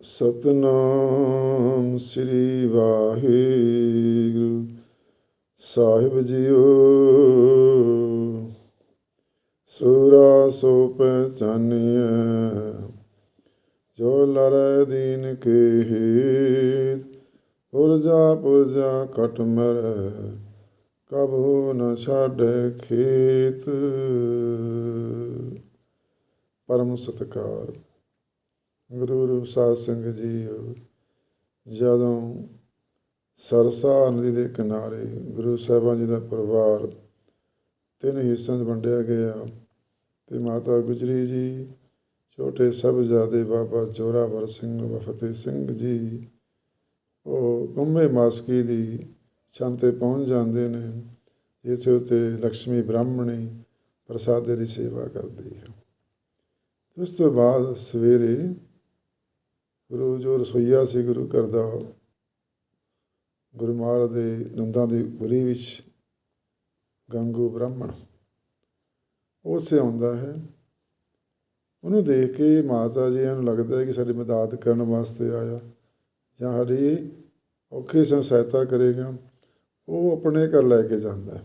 ਸਤਨਾਮ ਸ੍ਰੀ ਵਾਹਿਗੁਰੂ। ਸਾਹਿਬ ਜੀਓ, ਸੂਰਾ ਸੋ ਪਹਿਚਾਨਿਆ ਜੋ ਲਰੈ ਦੀਨ ਕੇ ਹੇਤ ਪੁਰਜਾ ਪੁਰਜਾ ਕਟ ਮਰੈ, ਕਬੂ ਨ ਛੱਡ ਖੇਤ। ਪਰਮ ਸਤਕਾਰ। ਗੁਰੂ ਗੁਰੂ ਸਾਧ ਸੰਗਤ ਜੀ, ਜਦੋਂ ਸਰਸਾ ਨਦੀ ਦੇ ਕਿਨਾਰੇ ਗੁਰੂ ਸਾਹਿਬਾਨ ਜੀ ਦਾ ਪਰਿਵਾਰ ਤਿੰਨ ਹਿੱਸਿਆਂ 'ਚ ਵੰਡਿਆ ਗਿਆ ਤੇ ਮਾਤਾ ਗੁਜਰੀ ਜੀ, ਛੋਟੇ ਸਾਹਿਬਜ਼ਾਦੇ ਬਾਬਾ ਜੋਰਾਵਰ ਸਿੰਘ, ਬਾਬਾ ਸਿੰਘ ਜੀ, ਉਹ ਗੁੰਮੇ ਮਾਸਕੀ ਦੀ ਛੰਨ ਤੇ ਪਹੁੰਚ ਜਾਂਦੇ ਨੇ ਇੱਥੇ ਉੱਤੇ ਲక్ష్ਮੀ ਬ੍ਰਾਹਮਣੀ ਪ੍ਰਸਾਦੇ ਦੀ ਸੇਵਾ ਕਰਦੀ ਹੈ। ਉਸ ਤੋਂ ਬਾਅਦ ਸਵੇਰੇ ਗੁਰੂ, ਜੋ ਰਸੋਈਆ ਸੀ ਗੁਰੂ ਘਰ ਦਾ, ਗੁਰੂ ਮਹਾਰਾਜ ਦੇ ਨੰਦਾਂ ਦੀ ਪੁਰੀ ਵਿੱਚ ਗੰਗੂ ਬ੍ਰਾਹਮਣ ਉਸੇ ਆਉਂਦਾ ਹੈ। ਉਹਨੂੰ ਦੇਖ ਕੇ ਮਾਤਾ ਜੀ ਨੂੰ ਲੱਗਦਾ ਹੈ ਕਿ ਸਾਡੀ ਮਦਦ ਕਰਨ ਵਾਸਤੇ ਆਇਆ, ਜਾਂ ਸਾਡੀ ਔਖੇ ਸਮੇਂ ਸਹਾਇਤਾ ਕਰੇਗਾ। ਉਹ ਆਪਣੇ ਘਰ ਲੈ ਕੇ ਜਾਂਦਾ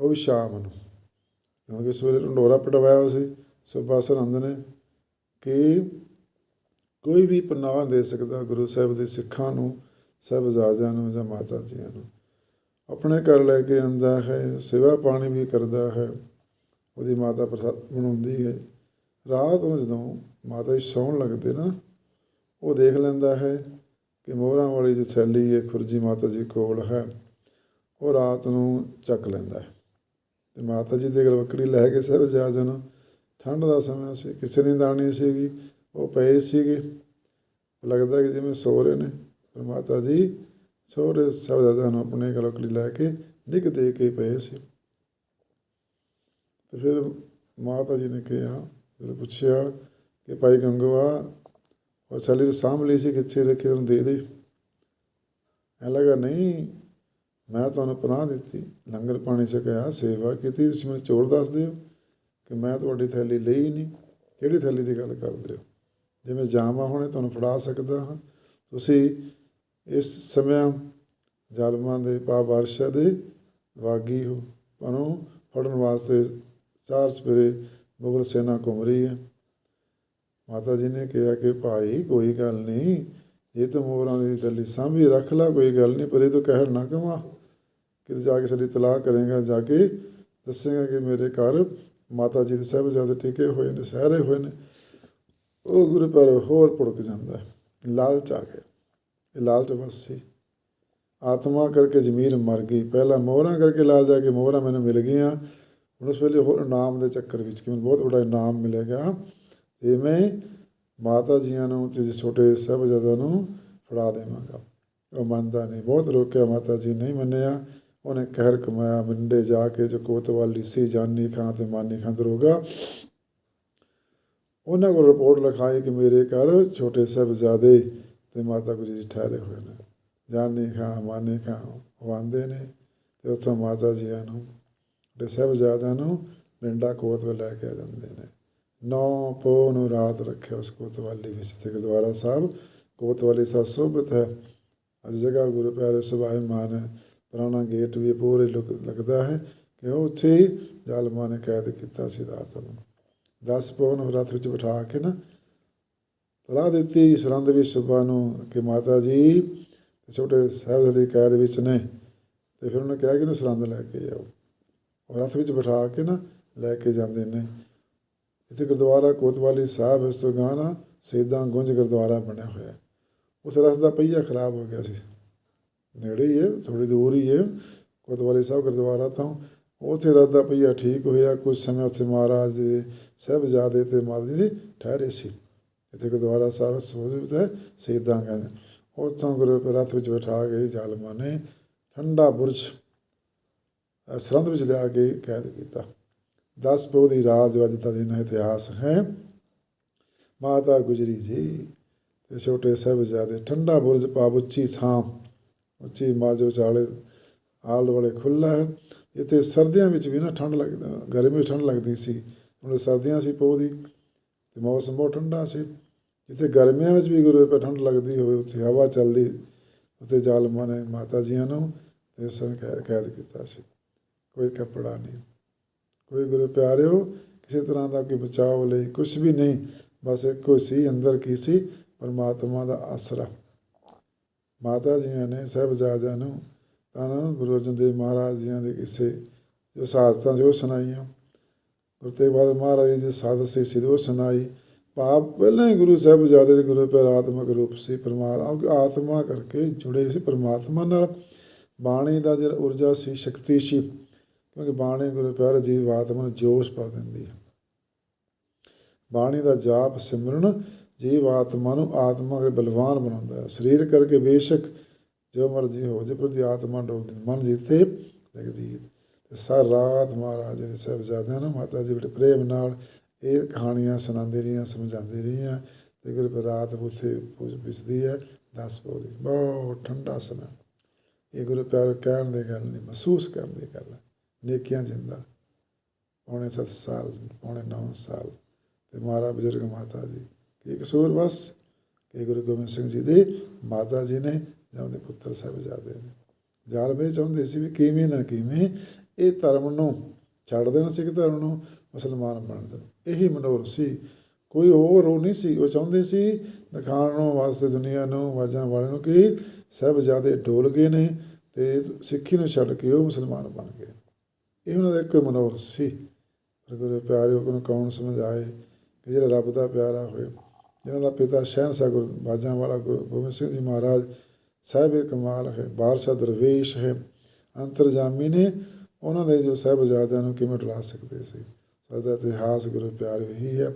ਉਹ ਵੀ ਸ਼ਾਮ ਨੂੰ। ਕਿਉਂਕਿ ਸਵੇਰੇ ਢੰਡੋਰਾ ਪਟਵਾਇਆ ਸੀ ਸੁਬਾ ਸਰਹੰਦ ਨੇ ਕਿ ਕੋਈ ਵੀ ਪਨਾਹ ਦੇ ਸਕਦਾ ਗੁਰੂ ਸਾਹਿਬ ਦੇ ਸਿੱਖਾਂ ਨੂੰ ਸਾਹਿਬਜ਼ਾਦਿਆਂ ਨੂੰ ਜਾਂ ਮਾਤਾ ਜੀਆਂ ਨੂੰ। ਆਪਣੇ ਘਰ ਲੈ ਕੇ ਆਂਦਾ ਹੈ, ਸੇਵਾ ਪਾਣੀ ਵੀ ਕਰਦਾ ਹੈ, ਉਹਦੀ ਮਾਤਾ ਪ੍ਰਸਾਦ ਬਣਾਉਂਦੀ ਹੈ। ਰਾਤ ਨੂੰ ਜਦੋਂ ਮਾਤਾ ਜੀ ਸੌਣ ਲੱਗਦੇ ਨਾ, ਉਹ ਦੇਖ ਲੈਂਦਾ ਹੈ ਕਿ ਮੋਹਰਾਂ ਵਾਲੀ ਜੋ ਥੈਲੀ ਹੈ, ਖੁਰਜੀ ਮਾਤਾ ਜੀ ਕੋਲ ਹੈ, ਉਹ ਰਾਤ ਨੂੰ ਚੱਕ ਲੈਂਦਾ ਹੈ। ਤੇ ਮਾਤਾ ਜੀ ਦੇ ਗਲਵਕੜੀ ਲੈ ਕੇ ਸਾਹਿਬਜ਼ਾਦਿਆਂ ਨੂੰ ਠੰਡ ਦਾ ਸਮਾਂ ਸੀ, ਕਿਸੇ ਨੇ ਦਾਣੀ ਸੀਗੀ ਉਹ ਪਏ ਸੀਗੇ। ਲੱਗਦਾ ਕਿ ਜਿਵੇਂ ਸੋ ਰਹੇ ਨੇ। ਪਰ ਮਾਤਾ ਜੀ ਛੋਟੇ ਸਾਹਿਬਜ਼ਾਦਿਆਂ ਨੂੰ ਆਪਣੇ ਗਲਵਕੜੀ ਲੈ ਕੇ ਡਿੱਗ ਦੇ ਕੇ ਪਏ ਸੀ। ਤੇ ਫਿਰ ਮਾਤਾ ਜੀ ਨੇ ਕਿਹਾ, ਫਿਰ ਪੁੱਛਿਆ ਕਿ ਭਾਈ ਗੰਗਵਾ, ਉਹ ਛਾਲੀ ਤੋਂ ਸਾਂਭ ਲਈ ਸੀ ਕਿੱਥੇ ਰੱਖੇ ਉਹਨੂੰ ਦੇ ਦੇ। ਐ ਲੱਗਾ, ਨਹੀਂ, ਮੈਂ ਤੁਹਾਨੂੰ ਪਨਾਹ ਦਿੱਤੀ। ਲੰਗਰ ਪਾਣੀ ਛਕਿਆ ਸੇਵਾ ਕੀਤੀ, ਤੁਸੀਂ ਮੈਨੂੰ ਚੋਰ ਦੱਸ ਦਿਓ ਕਿ ਮੈਂ ਤੁਹਾਡੀ ਥੈਲੀ ਲਈ ਨਹੀਂ। ਕਿਹੜੀ ਥੈਲੀ ਦੀ ਗੱਲ ਕਰਦੇ ਹੋ? ਜੇ ਮੈਂ ਜਾਵਾਂ ਹੁਣੇ, ਤੁਹਾਨੂੰ ਫੜਾ ਸਕਦਾ ਹਾਂ। ਤੁਸੀਂ ਇਸ ਸਮਿਆਂ ਜ਼ਾਲਮਾਂ ਦੇ ਪਾ ਬਾਰਸ਼ਾ ਦੇ ਵਾਗੀ ਹੋ। ਤੁਹਾਨੂੰ ਫੜਨ ਵਾਸਤੇ ਚਾਰ ਸਵੇਰੇ ਮੁਗਲ ਸੈਨਾ ਘੁੰਮ ਰਹੀ ਹੈ। ਮਾਤਾ ਜੀ ਨੇ ਕਿਹਾ ਕਿ, ਭਾਈ, ਕੋਈ ਗੱਲ ਨਹੀਂ। ਇਹ ਤਾਂ ਮੋਹਰਾਂ ਦੀ ਚੱਲੀ ਸਾਂਭੀ, ਰੱਖ ਲਾ, ਕੋਈ ਗੱਲ ਨਹੀਂ। ਪਰ ਇਹ ਤਾਂ ਕਹਿਰ ਨਾ ਕਮਾ। ਕਿ ਤੂੰ ਜਾ ਕੇ ਸਾਡੀ ਤਲਾਹ ਕਰੇਗਾ, ਜਾ ਕੇ ਦੱਸੇਗਾ ਕਿ ਮੇਰੇ ਘਰ ਮਾਤਾ ਜੀ ਦੇ ਸਾਹਿਬਜ਼ਾਦੇ ਟਿਕੇ ਹੋਏ ਨੇ, ਸਹਿਰੇ ਹੋਏ ਨੇ। ਉਹ ਗੁਰੂ ਪਰ ਹੋਰ ਭੁੜਕ ਜਾਂਦਾ ਹੈ, ਲਾਲਚ ਆ ਗਿਆ। ਇਹ ਲਾਲਚ ਬਸ ਸੀ। ਆਤਮਾ ਕਰਕੇ ਜ਼ਮੀਰ ਮਰ ਗਈ। ਪਹਿਲਾਂ ਮੋਹਰਾਂ ਕਰਕੇ ਲਾਲ ਜਾ ਕੇ ਮੋਹਰਾਂ ਮੈਨੂੰ ਮਿਲ ਗਈਆਂ। ਹੁਣ ਉਸ ਵੇਲੇ ਹੋਰ ਇਨਾਮ ਦੇ ਚੱਕਰ ਵਿੱਚ ਕਿ ਮੈਨੂੰ ਬਹੁਤ ਵੱਡਾ ਇਨਾਮ ਮਿਲੇਗਾ ਤੇ ਮੈਂ ਮਾਤਾ ਜੀਆਂ ਨੂੰ ਤੇ ਛੋਟੇ ਸਾਹਿਬਜ਼ਾਦਿਆਂ ਨੂੰ ਫੜਾ ਦੇਵਾਂਗਾ। ਉਹ ਮੰਨਦਾ ਨਹੀਂ। ਬਹੁਤ ਰੋਕਿਆ ਮਾਤਾ ਜੀ ਨਹੀਂ ਮੰਨਿਆ। ਉਹਨੇ ਕਹਿਰ ਕਮਾਇਆ। ਮੰਡੇ ਜਾ ਕੇ ਜੋ ਕੋਤਵਾਲੀ ਸੀ, ਜਾਨੀ ਖਾਂ ਤੇ ਮਾਨੀ ਖਾਂ ਦਰੋਗਾ। ਉਹਨਾਂ ਕੋਲ ਰਿਪੋਰਟ ਲਿਖਾਈ ਕਿ ਮੇਰੇ ਘਰ ਛੋਟੇ ਸਾਹਿਬਜ਼ਾਦੇ ਅਤੇ ਮਾਤਾ ਗੁਜਰੀ ਜੀ ਠਹਿਰੇ ਹੋਏ ਨੇ। ਜਾਨੀ ਖਾਂ, ਮਾਨੀ ਖਾਂ ਉਹ ਆਉਂਦੇ ਨੇ ਅਤੇ ਉੱਥੋਂ ਮਾਤਾ ਜੀਆਂ ਨੂੰ ਤੇ ਸਾਹਿਬਜ਼ਾਦਿਆਂ ਨੂੰ ਮਿੰਡਾ ਕੋਤਵਾਲ ਲੈ ਕੇ ਆ ਜਾਂਦੇ ਨੇ। ਨੌ ਪੋ ਨੂੰ ਰਾਤ ਰੱਖਿਆ ਉਸ ਕੋਤਵਾਲੀ ਵਿੱਚ ਤੇ ਗੁਰਦੁਆਰਾ ਸਾਹਿਬ। ਕੋਤਵਾਲੀ ਸਾਹਿਬ ਸੋਭਿਤ ਹੈ। ਅੱਜ ਜਗ੍ਹਾ ਗੁਰੂ ਪਿਆਰੇ ਸੁਭਾਏ ਮਾਨ ਹੈ। ਪੁਰਾਣਾ ਗੇਟ ਵੀ ਪੂਰੇ ਲੁਕ, ਲੱਗਦਾ ਹੈ ਕਿ ਉਹ ਉੱਥੇ ਹੀ ਜ਼ਾਲਮਾਂ ਨੇ ਕੈਦ ਕੀਤਾ ਸੀ ਰਾਤ ਨੂੰ। 10 ਪੌਣ ਰਥ ਵਿੱਚ ਬਿਠਾ ਕੇ ਨਾ ਤਲਾਹ ਦਿੱਤੀ ਸਰੰਦ ਵੀ ਸੁਬਾ ਨੂੰ ਕਿ ਮਾਤਾ ਜੀ ਛੋਟੇ ਸਾਹਿਬ ਕੈਦ ਵਿੱਚ ਨੇ, ਤੇ ਫਿਰ ਉਹਨੇ ਕਿਹਾ ਕਿ ਇਹਨੂੰ ਸਰੰਦ ਲੈ ਕੇ ਜਾਓ ਉਹ ਰਥ ਵਿੱਚ ਬਿਠਾ ਕੇ ਨਾ ਲੈ ਕੇ ਜਾਂਦੇ ਨੇ। ਇੱਥੇ ਗੁਰਦੁਆਰਾ ਕੋਤਵਾਲੀ ਸਾਹਿਬ, ਇਸ ਤੋਂ ਗਾਂ ਨਾ ਸੇਦਾਂ ਗੁੰਜ ਗੁਰਦੁਆਰਾ ਬਣਿਆ ਹੋਇਆ। ਉਸ ਰਸ ਦਾ ਪਹੀਆ ਖਰਾਬ ਹੋ ਗਿਆ ਸੀ। ਨੇੜੇ ਹੀ ਹੈ ਥੋੜੀ ਦੂਰ ਹੀ ਹੈ। ਕੋਤਵਾਲੀ ਸਾਹਿਬ ਗੁਰਦੁਆਰਾ ਤੋਂ ਉੱਥੇ ਰਥ ਦਾ ਪਹੀਆ ਠੀਕ ਹੋਇਆ ਕੁਝ ਸਮੇਂ ਉੱਥੇ ਮਹਾਰਾਜ ਦੇ ਸਾਹਿਬਜ਼ਾਦੇ ਤੇ ਮਾਤਾ ਜੀ ਠਹਿਰੇ ਸੀ। ਇੱਥੇ ਗੁਰਦੁਆਰਾ ਸਾਹਿਬ ਸੋਝਤ ਹੈ, ਸੇਦਾਂ ਗੰਜ ਉੱਥੋਂ ਗੁਰੂ ਰਥ ਵਿੱਚ ਬਿਠਾ ਕੇ ਜ਼ਾਲਮਾਂ ਨੇ ਠੰਡਾ ਬੁਰਜ ਸਰੰਦ ਵਿੱਚ ਲਿਆ ਕੇ ਕੈਦ ਕੀਤਾ। 10 ਪੋ ਦੀ ਰਾਤ ਜੋ ਅੱਜ ਦਾ ਦਿਨ ਹੈ, ਇਤਿਹਾਸ ਹੈ। ਮਾਤਾ ਗੁਜਰੀ ਜੀ ਤੇ ਛੋਟੇ ਸਾਹਿਬਜ਼ਾਦੇ, ਠੰਡਾ ਬੁਰਜ ਪਾਪ ਉੱਚੀ ਥਾਂ, ਉੱਚੀ ਮਾਜੋ ਚਾਲੇ ਆਲ ਦੁਆਲੇ ਖੁੱਲ੍ਹਾ ਹੈ। ਇੱਥੇ ਸਰਦੀਆਂ ਵਿੱਚ ਵੀ ਨਾ ਠੰਡ ਲੱਗ, ਗਰਮੀ ਵਿੱਚ ਠੰਡ ਲੱਗਦੀ ਸੀ। ਹੁਣ ਸਰਦੀਆਂ ਸੀ ਪੋਹ ਦੀ ਤੇ ਮੌਸਮ ਬਹੁਤ ਠੰਡਾ ਸੀ। ਜਿੱਥੇ ਗਰਮੀਆਂ ਵਿੱਚ ਵੀ ਗੁਰੂ ਪਿਆਰੇ ਠੰਡ ਲੱਗਦੀ ਹੋਵੇ, ਉੱਥੇ ਹਵਾ ਚੱਲਦੀ, ਉੱਥੇ ਜ਼ਾਲਮਾਂ ਨੇ ਮਾਤਾ ਜੀਆਂ ਨੂੰ ਤੇ ਸਨ ਕੈਦ ਕੀਤਾ ਸੀ। ਕੋਈ ਕੱਪੜਾ ਨਹੀਂ। ਕੋਈ ਗੁਰੂ ਪਿਆਰਿਓ, ਕਿਸੇ ਤਰ੍ਹਾਂ ਦਾ ਕੋਈ ਬਚਾਓ ਲਈ ਕੁਝ ਵੀ ਨਹੀਂ, ਬਸ ਇੱਕੋ ਸੀ, ਅੰਦਰ ਕੀ ਸੀ? ਪਰਮਾਤਮਾ ਦਾ ਆਸਰਾ। ਮਾਤਾ ਜੀਆਂ ਨੇ, ਸਾਹਿਬਜ਼ਾਦਿਆਂ ਨੂੰ ਤਾਂ ਗੁਰੂ ਅਰਜਨ ਦੇਵ ਮਹਾਰਾਜ ਜੀਆਂ ਦੇ ਕਿਸੇ ਜੋ ਸਾਧਤਾਂ ਸੀ ਉਹ ਸੁਣਾਈਆਂ। ਗੁਰੂ ਤੇਗ ਬਹਾਦਰ ਮਹਾਰਾਜ ਜੀ ਦੀ ਸਾਧਤ ਸੀ, ਸਿੱਧ ਉਹ ਸੁਣਾਈ। ਭਾਵ ਪਹਿਲਾਂ ਹੀ ਗੁਰੂ ਸਾਹਿਬਜ਼ਾਦੇ ਦੇ ਗੁਰੂ ਪਿਆਰ ਆਤਮਿਕ ਰੂਪ ਸੀ, ਪਰਮਾਤਮਾ ਆਤਮਾ ਕਰਕੇ ਜੁੜੇ ਸੀ ਪਰਮਾਤਮਾ ਨਾਲ। ਬਾਣੀ ਦਾ ਜਿਹੜਾ ਊਰਜਾ ਸੀ, ਸ਼ਕਤੀ ਸੀ, ਕਿਉਂਕਿ ਬਾਣੀ ਗੁਰੂ ਪਿਆਰ ਜੀਵ ਆਤਮਾ ਨੂੰ ਜੋਸ਼ ਭਰ ਦਿੰਦੀ ਹੈ। ਬਾਣੀ ਦਾ ਜਾਪ ਸਿਮਰਨ ਜੀਵ ਆਤਮਾ ਨੂੰ ਆਤਮਾ ਦੇ ਬਲਵਾਨ ਬਣਾਉਂਦਾ ਹੈ। ਸਰੀਰ ਕਰਕੇ ਬੇਸ਼ੱਕ ਜੋ ਮਰਜ਼ੀ ਹੋ ਜੇ ਪਰ ਆਤਮਾ ਡੋਲਦੀ ਮਨ ਜੀਤੇ ਜਗਜੀਤ ਤੇ ਸਾਰ ਰਾਤ ਮਹਾਰਾਜ ਦੇ ਸਾਹਿਬਜ਼ਾਦਿਆਂ ਨੂੰ ਮਾਤਾ ਜੀ ਬੜੇ ਪ੍ਰੇਮ ਨਾਲ ਇਹ ਕਹਾਣੀਆਂ ਸੁਣਾਉਂਦੀ ਰਹੀਆਂ, ਸਮਝਾਉਂਦੀ ਰਹੀਆਂ। ਤੇ ਗੁਰੂ ਰਾਤ ਉੱਥੇ ਪੁੱਜ ਪਿਛਦੀ ਹੈ, ਦਸ ਪੌੜੀ ਬਹੁਤ ਠੰਡਾ ਸਮਾਂ। ਇਹ ਗੁਰੂ ਪਿਆਰ ਕਹਿਣ ਦੀ ਗੱਲ ਨਹੀਂ, ਮਹਿਸੂਸ ਕਰਨ ਦੀ ਗੱਲ ਨੇਕੀਆਂ ਜਿੰਦਾ। ਪੌਣੇ ਸੱਤ ਸਾਲ, ਪੌਣੇ ਨੌ ਸਾਲ। ਤੇ ਮਹਾਰਾ ਬਜ਼ੁਰਗ ਮਾਤਾ ਜੀ, ਕੀ ਕਸੂਰ ਬਸ? ਕਿ ਗੁਰੂ ਗੋਬਿੰਦ ਸਿੰਘ ਜੀ ਦੇ ਮਾਤਾ ਜੀ ਨੇ ਜਾਂ ਉਹਦੇ ਪੁੱਤਰ ਸਾਹਿਬਜ਼ਾਦੇ ਨੇ। ਜ਼ਾਲਮ ਇਹ ਚਾਹੁੰਦੇ ਸੀ ਵੀ ਕਿਵੇਂ ਨਾ ਕਿਵੇਂ ਇਹ ਧਰਮ ਨੂੰ ਛੱਡ ਦੇਣ, ਸਿੱਖ ਧਰਮ ਨੂੰ ਮੁਸਲਮਾਨ ਬਣ ਜਾਣ ਇਹੀ ਮਨੋਰ ਸੀ। ਕੋਈ ਹੋਰ ਉਹ ਨਹੀਂ ਸੀ। ਉਹ ਚਾਹੁੰਦੇ ਸੀ, ਦਿਖਾਉਣ ਨੂੰ ਵਾਸਤੇ ਦੁਨੀਆ ਨੂੰ ਵਾਜਾਂ ਵਾਲਿਆਂ ਨੂੰ ਕਿ ਸਾਹਿਬਜ਼ਾਦੇ ਡੋਲ ਗਏ ਨੇ ਤੇ ਸਿੱਖੀ ਨੂੰ ਛੱਡ ਕੇ ਉਹ ਮੁਸਲਮਾਨ ਬਣ ਗਏ। ਇਹ ਉਹਨਾਂ ਦਾ ਇੱਕ ਮਨੋਰ ਸੀ। ਪਰ ਗੁਰੂ ਪਿਆਰਿਓ ਨੂੰ ਕੌਣ ਸਮਝਾਏ ਕਿ ਜਿਹੜਾ ਰੱਬ ਦਾ ਪਿਆਰਾ ਹੋਏ ਜਿਹਨਾਂ ਦਾ ਪਿਤਾ ਸ਼ਹਿਨशाह ਗੁਰੂ, ਬਾਜਾਂ ਵਾਲਾ ਗੁਰੂ ਗੋਬਿੰਦ ਸਿੰਘ ਜੀ ਮਹਾਰਾਜ ਸਾਹਿਬ ਕਮਾਲ ਹੈ ਬਾਰਸ਼ਾ ਦਰਵੇਸ਼ ਹੈ, ਅੰਤਰਜਾਮੀ ਨੇ ਉਹਨਾਂ ਦੇ ਜੋ ਸਾਹਿਬਜ਼ਾਦਿਆਂ ਨੂੰ ਕਿਵੇਂ ਟਲਾ ਸਕਦੇ ਸੀ? ਸਾਡਾ ਇਤਿਹਾਸ ਗੁਰੂ ਪਿਆਰ ਇਹੀ ਹੈ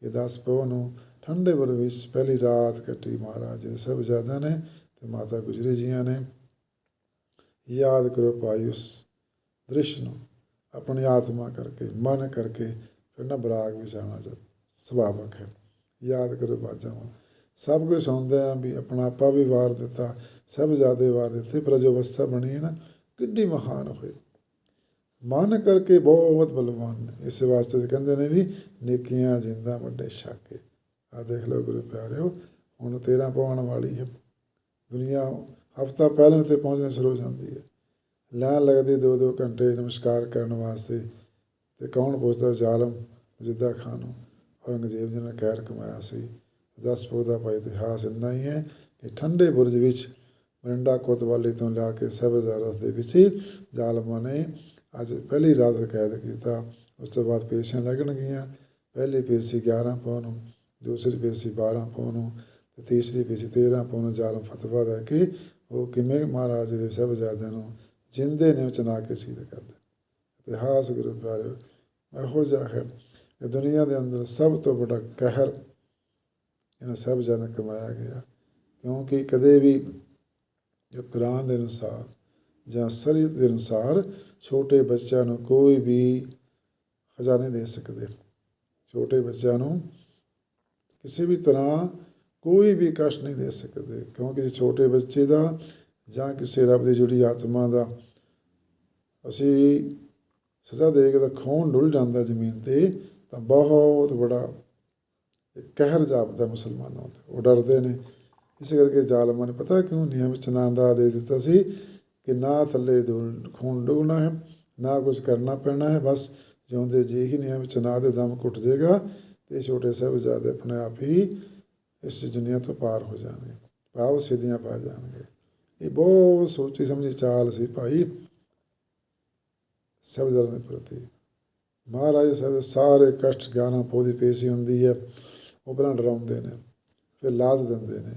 ਕਿ ਦਸ ਪਉ ਨੂੰ ਠੰਡੇ ਬੁਰ ਵਿੱਚ ਪਹਿਲੀ ਰਾਤ ਕੱਟੀ ਮਹਾਰਾਜ ਦੇ ਸਾਹਿਬਜ਼ਾਦਿਆਂ ਨੇ ਤੇ ਮਾਤਾ ਗੁਜਰੀ ਜੀਆਂ ਨੇ। ਯਾਦ ਕਰੋ ਭਾਈ ਉਸ ਦ੍ਰਿਸ਼ ਨੂੰ, ਆਪਣੀ ਆਤਮਾ ਕਰਕੇ, ਮਨ ਕਰਕੇ, ਫਿਰ ਨਾ ਬਰਾਗ ਵਿੱਚ ਆਉਣਾ ਸੁਭਾਵਕ ਹੈ। ਯਾਦ ਕਰੋ ਬਾਜਾਂ ਸਭ ਕੁਝ ਸੁਣਦੇ ਆ ਵੀ ਆਪਣਾ ਆਪਾ ਵੀ ਵਾਰ ਦਿੱਤਾ, ਸਭ ਜਿਆਦੇ ਵਾਰ ਦਿੱਤੇ, ਪਰ ਜੋ ਅਵਸਥਾ ਬਣੀ ਹੈ ਨਾ, ਕਿੱਡੀ ਮਹਾਨ ਹੋਏ ਮਨ ਕਰਕੇ ਬਹੁਤ ਬਲਵਾਨ ਨੇ, ਇਸੇ ਵਾਸਤੇ ਕਹਿੰਦੇ ਨੇ ਵੀ ਨੇਕੀਆਂ ਜਿੰਦਾ ਵੱਡੇ ਛਾਕੇ ਆ ਦੇਖ ਲਓ ਗੁਰੂ ਪਿਆਰਿਓ, ਹੁਣ 13 ਪਾਉਣ ਵਾਲੀ ਹੈ। ਦੁਨੀਆ ਹਫਤਾ ਪਹਿਲਾਂ ਤੇ ਪਹੁੰਚਣੇ ਸ਼ੁਰੂ ਹੋ ਜਾਂਦੀ ਹੈ। ਲਾਈਨ ਲੱਗਦੀ ਦੋ ਦੋ ਘੰਟੇ ਨਮਸਕਾਰ ਕਰਨ ਵਾਸਤੇ ਤੇ ਕੌਣ ਪੁੱਛਦਾ, ਜ਼ਾਲਮ ਜਿੱਦਾ ਖਾਨ ਨੂੰ, ਔਰੰਗਜ਼ੇਬ ਜੀ ਨੇ ਕਹਿਰ ਕਮਾਇਆ ਸੀ। ਦਸ ਦਾ ਭਾਈ ਇਤਿਹਾਸ ਇੰਨਾ ਹੀ ਹੈ ਕਿ ਠੰਡੇ ਬੁਰਜ ਵਿੱਚ ਮਰਿੰਡਾ ਕੋਤਵਾਲੀ ਤੋਂ ਲਿਆ ਕੇ ਸਬਜ਼ਾਰਸ ਦੇ ਵਿੱਚ ਜ਼ਾਲਮਾਂ ਨੇ ਅੱਜ ਪਹਿਲੀ ਰਾਤ ਕੈਦ ਕੀਤਾ। ਉਸ ਤੋਂ ਬਾਅਦ ਪੇਸ਼ੀਆਂ ਲੱਗਣਗੀਆਂ। ਪਹਿਲੀ ਪੇਸ਼ੀ 11 ਪੌ ਨੂੰ ਦੂਸਰੀ ਪੇਸ਼ੀ 12 ਪੌ ਨੂੰ ਤੇ ਤੀਸਰੀ ਪੇਸ਼ੀ 13 ਪੌ ਨੂੰ ਜ਼ਾਲਮ ਫਤਵਾ ਦੇ ਕੇ ਉਹ ਕਿਵੇਂ ਮਹਾਰਾਜ ਦੇ ਸਬਜ਼ਾਦਿਆਂ ਨੂੰ ਜਿੰਦੇ ਨੇ ਚਨਾ ਕੇ ਸ਼ਹੀਦ ਕਰਦੇ ਇਤਿਹਾਸ ਗੁਰੂ ਪਿਆਰਿਓ, ਇਹੋ ਜਿਹਾ ਹੈ ਕਿ ਦੁਨੀਆ ਦੇ ਅੰਦਰ ਸਭ ਤੋਂ ਵੱਡਾ ਕਹਿਰ ਇਹਨਾਂ ਸਭ ਜਨ ਕਮਾਇਆ ਗਿਆ। ਕਿਉਂਕਿ ਕਦੇ ਵੀ ਜੋ ਕੁਰਾਨ ਦੇ ਅਨੁਸਾਰ ਜਾਂ ਸ਼ਰੀਅਤ ਦੇ ਅਨੁਸਾਰ ਛੋਟੇ ਬੱਚਿਆਂ ਨੂੰ ਕੋਈ ਵੀ ਖਜ਼ਾਨੇ ਦੇ ਸਕਦੇ। ਛੋਟੇ ਬੱਚਿਆਂ ਨੂੰ ਕਿਸੇ ਵੀ ਤਰ੍ਹਾਂ ਕੋਈ ਵੀ ਕਸ਼ਟ ਨਹੀਂ ਦੇ ਸਕਦੇ। ਕਿਉਂਕਿ ਕਿਸੇ ਛੋਟੇ ਬੱਚੇ ਦਾ ਜਾਂ ਕਿਸੇ ਰੱਬ ਦੀ ਜੁੜੀ ਆਤਮਾ ਦਾ ਅਸੀਂ ਸਜ਼ਾ ਦੇ ਕੇ ਤਾਂ ਖੂਨ ਡੁੱਲ ਜਾਂਦਾ ਜ਼ਮੀਨ ਤੇ ਤਾਂ ਬਹੁਤ ਬੜਾ ਕਹਿਰ ਜਾਪਦਾ ਮੁਸਲਮਾਨਾਂ ਤੇ ਉਹ ਡਰਦੇ ਨੇ। ਇਸ ਕਰਕੇ ਜ਼ਾਲਮਾਂ ਨੇ ਪਤਾ ਕਿਉਂ ਨਿਯਮ ਵਿੱਚ ਨਾਂਦਾ ਦੇ ਦਿੱਤਾ ਸੀ ਕਿ ਨਾ ਥੱਲੇ ਖੂਨ ਡੁੱਲਣਾ ਹੈ, ਨਾ ਕੁਝ ਕਰਨਾ ਪੈਣਾ ਹੈ, ਬਸ ਜਿਉਂਦੇ ਜੀ ਹੀ ਨਿਯਮ ਵਿੱਚ ਨਾ ਦੇ ਦਮ ਘੁੱਟ ਜਾਏਗਾ ਤੇ ਛੋਟੇ ਸਾਹਿਬਜ਼ਾਦੇ ਆਪਣੇ ਆਪ ਹੀ ਇਸ ਦੁਨੀਆ ਤੋਂ ਪਾਰ ਹੋ ਜਾਣਗੇ। ਭਾਵ ਸਿੱਧੀਆਂ ਪਾ ਜਾਣਗੇ। ਇਹ ਬਹੁਤ ਸੋਚੀ ਸਮਝੀ ਚਾਲ ਸੀ ਭਾਈ ਸਾਹਿਬਜ਼ਾਦਿਆਂ ਪ੍ਰਤੀ। ਮਹਾਰਾਜ ਸਾਹਿਬ ਸਾਰੇ ਕਸ਼ਟ ਗਿਆਨਾਂ ਪੋਦੀ ਪੇਸ਼ੀ ਹੁੰਦੀ ਹੈ। ਉਹ ਪਹਿਲਾਂ ਡਰਾਉਂਦੇ ਨੇ, ਫਿਰ ਲਾਜ ਦਿੰਦੇ ਨੇ,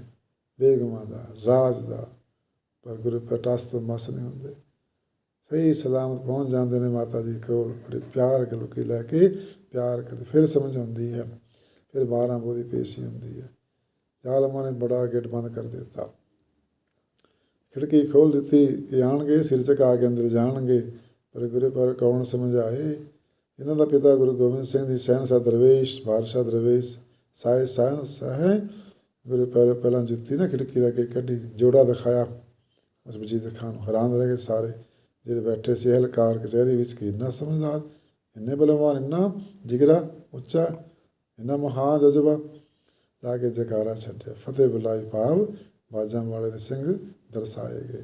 ਬੇਗਮਾਂ ਦਾ, ਰਾਜ ਦਾ, ਪਰ ਗੁਰੂ ਪਟਾਸ ਤੋਂ ਮਸ ਨਹੀਂ ਹੁੰਦੇ। ਸਹੀ ਸਲਾਮਤ ਪਹੁੰਚ ਜਾਂਦੇ ਨੇ ਮਾਤਾ ਜੀ ਕੋਲ, ਬੜੇ ਪਿਆਰ ਕੇ ਲੋਕੀ ਲੈ ਕੇ ਪਿਆਰ ਕਰ ਫਿਰ ਸਮਝ ਆਉਂਦੀ ਹੈ, ਫਿਰ 12 ਬੋਦੀ ਪੇਸ਼ੀ ਹੁੰਦੀ ਹੈ। ਜ਼ਾਲਮਾਂ ਨੇ ਬੜਾ ਗੇਟ ਬੰਦ ਕਰ ਦਿੱਤਾ। ਖਿੜਕੀ ਖੋਲ ਦਿੱਤੀ ਕਿ ਆਣਗੇ ਸਿਰ ਝੁਕਾ ਕੇ ਅੰਦਰ ਜਾਣਗੇ, ਪਰ ਗੁਰੂ ਪਰ ਕੌਣ ਸਮਝਾਏ ਇਹਨਾਂ ਦਾ ਪਿਤਾ ਗੁਰੂ ਗੋਬਿੰਦ ਸਿੰਘ ਦੀ ਸਹਿਨਸਾ ਦਰਵੇਸ਼ ਬਾਦਸ਼ਾਹ ਦਰਵੇਸ਼ ਸਾਇ ਸਾਇੰਸ ਹੈ ਗੁਰੂ ਪਰ ਪਹਿਲਾਂ ਜੁੱਤੀ ਨਾ ਖਿੜਕੀ ਦਾ ਕੇ ਕੱਢੀ, ਜੋੜਾ ਦਿਖਾਇਆ। ਉਸ ਵਜੀਦ ਖਾਨ ਹੈਰਾਨ ਰਹਿ ਗਏ ਸਾਰੇ। ਜਿਹੜੇ ਬੈਠੇ ਸੀ ਹਲਕਾਰ ਕਚਹਿਰੀ ਵਿੱਚ ਕਿ ਇੰਨਾ ਸਮਝਦਾਰ, ਇੰਨੇ ਬਲਵਾਨ, ਇੰਨਾ ਜਿਗਰਾ, ਉੱਚਾ, ਇੰਨਾ ਮਹਾਨ ਜਜ਼ਬਾ। ਜਾ ਕੇ ਜਕਾਰਾ ਛੱਡਿਆ। ਫਤਿਹ ਬੁਲਾਈ ਭਾਵ ਬਾਜਾਂ ਵਾਲੇ ਦੇ ਸਿੰਘ ਦਰਸਾਏ ਗਏ।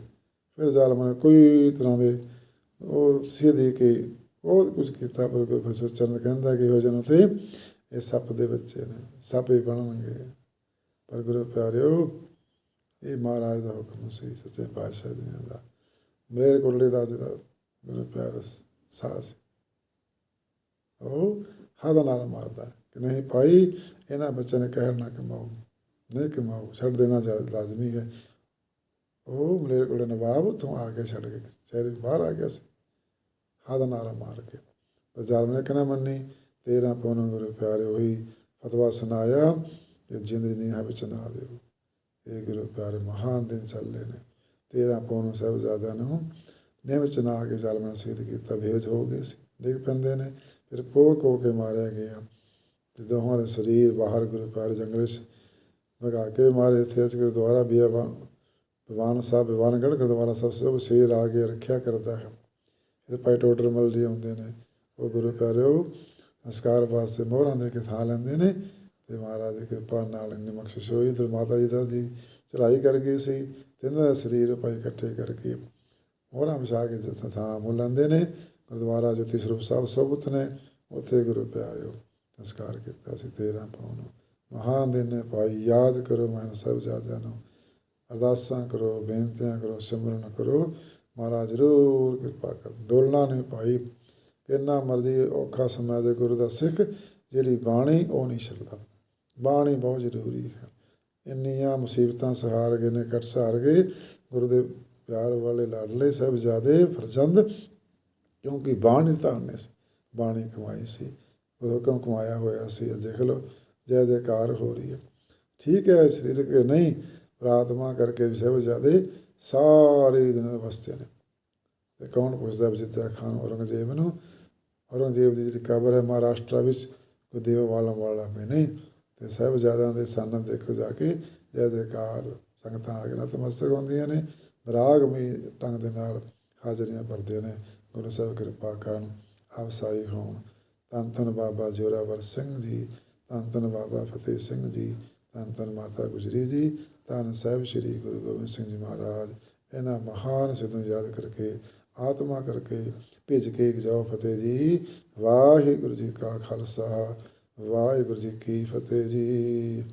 ਫਿਰ ਜ਼ਾਲਮਾਂ ਨੇ ਕੋਈ ਤਰ੍ਹਾਂ ਦੇ ਉਹ ਸੀ ਦੇ ਕੇ ਉਹ ਕੁਝ ਕੀਤਾ, ਪਰ ਕੋਈ ਫਿਰ ਸੋਚਣ ਕਹਿੰਦਾ ਕਿ ਹੋ ਜਨ ਤੇ ਇਹ ਸੱਪ ਦੇ ਬੱਚੇ ਨੇ। ਸੱਪ ਹੀ ਬਣਨਗੇ ਪਰ ਗੁਰੂ ਪਿਆਰਿਓ, ਇਹ ਮਹਾਰਾਜ ਦਾ ਹੁਕਮ ਸੀ, ਸੱਚੇ ਪਾਤਸ਼ਾਹ ਜੀ ਦਾ। ਮੇਰੇ ਕੋਲੇ ਦਾ ਜਿਹੜਾ ਗੁਰੂ ਪਿਆਰਾ ਸਾਸ ਉਹ ਹੱਦ ਨਾਲ ਮਾਰਦਾ ਕਿ ਨਹੀਂ ਭਾਈ, ਇਹਨਾਂ ਬੱਚਿਆਂ ਨੇ ਕਹਿਰ ਨਾ ਕਮਾਓ, ਨਹੀਂ ਕਮਾਓ, ਛੱਡ ਦੇਣਾ ਜਾ- ਲਾਜ਼ਮੀ ਹੈ। ਉਹ ਮਲੇਰ ਕੋਲੇ ਨਵਾਬ ਉੱਥੋਂ ਆ ਕੇ ਛੱਡ ਕੇ, ਸ਼ਹਿਰ ਬਾਹਰ ਆ ਗਿਆ ਸੀ। ਹੱਦ ਨਾਲ ਮਾਰ ਕੇ। ਪਰ ਜ਼ਾਲਮ ਨੇ ਕਹਿਣਾ ਮੰਨੀ ਤੇਰਾ ਪਉਣ ਗੁਰੂ ਪਿਆਰੇ ਹੋਈ ਫਤਵਾ ਸੁਣਾਇਆ ਕਿ ਜਿੰਦ ਨਹੀਂ ਹੈ ਵਿੱਚ ਨਾ ਦਿਓ। ਇਹ ਗੁਰੂ ਪਿਆਰੇ ਮਹਾਨ ਦਿਨ ਚੱਲੇ ਨੇ। ਤੇਰਾ ਪਉਣ ਸਾਹਿਬਜ਼ਾਦਿਆਂ ਨੂੰ ਨਿਯਮ ਚ ਨਾ ਕੇ ਜ਼ਾਲਮ ਸਿੱਧ ਕੀਤਾ ਬੇਜ ਹੋ ਗਏ ਸੀ। ਡਿੱਗ ਪੈਂਦੇ ਨੇ, ਫਿਰ ਪੋ ਕੋ ਕੇ ਮਾਰਿਆ ਗਿਆ। ਤੇ ਦੋਹਾਂ ਦੇ ਸਰੀਰ ਬਾਹਰ ਗੁਰੂ ਪਿਆਰੇ ਜੰਗਲ ਵਿੱਚ ਭਗਾ ਕੇ ਮਾਰੇ। ਥੇ ਇਸ ਗੁਰਦੁਆਰਾ ਬੀਆਬਾਨ ਭਗਵਾਨ ਸਾਹਿਬ ਭਗਵਾਨਗੜ੍ਹ ਗੁਰਦੁਆਰਾ ਸਾਹਿਬ ਸਭ ਸ਼ੇਰ ਆ ਕੇ ਰੱਖਿਆ ਕਰਦਾ ਹੈ। ਫਿਰ ਭਾਈ ਟੋਡਰ ਮਲ ਜੀ ਆਉਂਦੇ ਨੇ। ਉਹ ਗੁਰੂ ਪਿਆਰਿਓ ਸੰਸਕਾਰ ਵਾਸਤੇ ਮੋਹਰਾਂ ਦੇ ਕੇ ਥਾਂ ਲੈਂਦੇ ਨੇ ਤੇ ਮਹਾਰਾਜ ਦੀ ਕਿਰਪਾ ਨਾਲ ਇੰਨੀ ਬਖਸ਼ਿਸ਼ ਹੋਈ ਤੇ ਮਾਤਾ ਜੀ ਦਾ ਜੀ ਚੜ੍ਹਾਈ ਕਰ ਗਈ ਸੀ ਤੇ ਇਹਨਾਂ ਦਾ ਸਰੀਰ ਭਾਈ ਇਕੱਠੇ ਕਰਕੇ ਮੋਹਰਾਂ ਵਿਛਾ ਕੇ ਜਿੱਥੇ ਥਾਂ ਮੁੱਲ ਲੈਂਦੇ ਨੇ, ਗੁਰਦੁਆਰਾ ਜੋਤੀ ਸਰੂਪ ਸਾਹਿਬ ਸੋਬਤ ਨੇ, ਉੱਥੇ ਗੁਰੂ ਪਿਆਰਿਓ ਸੰਸਕਾਰ ਕੀਤਾ ਸੀ 13 ਪਾਉਣ। ਮਹਾਨ ਦਿਨ ਨੇ ਭਾਈ, ਯਾਦ ਕਰੋ ਮਨ ਸਭ ਜਾਦਿਆਂ ਨੂੰ, ਅਰਦਾਸਾਂ ਕਰੋ, ਬੇਨਤੀਆਂ ਕਰੋ, ਸਿਮਰਨ ਕਰੋ, ਮਹਾਰਾਜ ਜ਼ਰੂਰ ਕਿਰਪਾ ਕਰ ਡੋਲਣਾ ਨੇ ਭਾਈ ਕਿੰਨਾ ਮਰਜ਼ੀ ਔਖਾ ਸਮਾਂ ਦੇ ਗੁਰੂ ਦਾ ਸਿੱਖ, ਜਿਹੜੀ ਬਾਣੀ ਉਹ ਨਹੀਂ ਛੱਡਦਾ। ਬਾਣੀ ਬਹੁਤ ਜ਼ਰੂਰੀ ਹੈ। ਇੰਨੀਆਂ ਮੁਸੀਬਤਾਂ ਸਹਾਰ ਗਏ ਨੇ ਕੱਟ ਸਹਾਰ ਗਏ। ਗੁਰੂ ਦੇ ਪਿਆਰ ਵਾਲੇ ਲਾਡਲੇ ਸਾਹਿਬਜ਼ਾਦੇ, ਫਰਜ਼ੰਦ, ਕਿਉਂਕਿ ਬਾਣੀ ਧਾਰਨੇ ਸੀ, ਬਾਣੀ ਕਮਾਈ ਸੀ। ਉਹ ਹੁਕਮ ਕਮਾਇਆ ਹੋਇਆ ਸੀ ਦੇਖ ਲਓ, ਜੈ ਜੈਕਾਰ ਹੋ ਰਹੀ ਹੈ। ਠੀਕ ਹੈ, ਸਰੀਰਕ ਨਹੀਂ ਪ੍ਰਾਤਮਾ ਕਰਕੇ ਵੀ ਸਾਹਿਬਜ਼ਾਦੇ ਸਾਰੇ ਦਿਨ ਵਸਤੇ ਨੇ। ਤੇ ਕੌਣ ਪੁੱਛਦਾ ਬਜਿੱਤਿਆ ਖਾਨ ਔਰੰਗਜ਼ੇਬ ਨੂੰ ਔਰੰਗਜ਼ੇਬ ਦੀ ਜਿਹੜੀ ਕਬਰ ਹੈ ਮਹਾਰਾਸ਼ਟਰ ਵਿੱਚ, ਕੋਈ ਦੇਵ ਵਾਲਾ ਵਾਲਾ ਵੀ ਨਹੀਂ। ਤੇ ਸਾਹਿਬਜ਼ਾਦਿਆਂ ਦੇ ਸਨ ਦੇਖੋ ਜਾ ਕੇ ਜੈ ਜੈਕਾਰ ਸੰਗਤਾਂ ਆ ਕੇ ਨਤਮਸਤਕ ਹੁੰਦੀਆਂ ਨੇ, ਰਾਗਮਈ ਢੰਗ ਦੇ ਨਾਲ ਹਾਜ਼ਰੀਆਂ ਭਰਦੇ ਨੇ। ਗੁਰੂ ਸਾਹਿਬ ਕਿਰਪਾ ਕਰਨ, ਆਵਸਾਈ ਹੋਣ। ਧੰਨ ਧੰਨ ਬਾਬਾ ਜੋਰਾਵਰ ਸਿੰਘ ਜੀ, ਧੰਨ ਧੰਨ ਬਾਬਾ ਫਤਿਹ ਸਿੰਘ ਜੀ, ਧੰਨ ਧੰਨ ਮਾਤਾ ਗੁਜਰੀ ਜੀ, ਧੰਨ ਸਾਹਿਬ ਸ੍ਰੀ ਗੁਰੂ ਗੋਬਿੰਦ ਸਿੰਘ ਜੀ ਮਹਾਰਾਜ। ਇਹਨਾਂ ਮਹਾਨ ਸਿੱਧਾਂ ਯਾਦ ਕਰਕੇ ਆਤਮਾ ਕਰਕੇ ਭਿੱਜ ਕੇ ਜਾਓ ਫਤਿਹ ਜੀ। ਵਾਹਿਗੁਰੂ ਜੀ ਕਾ ਖਾਲਸਾ, ਵਾਹਿਗੁਰੂ ਜੀ ਕੀ ਫਤਿਹ ਜੀ।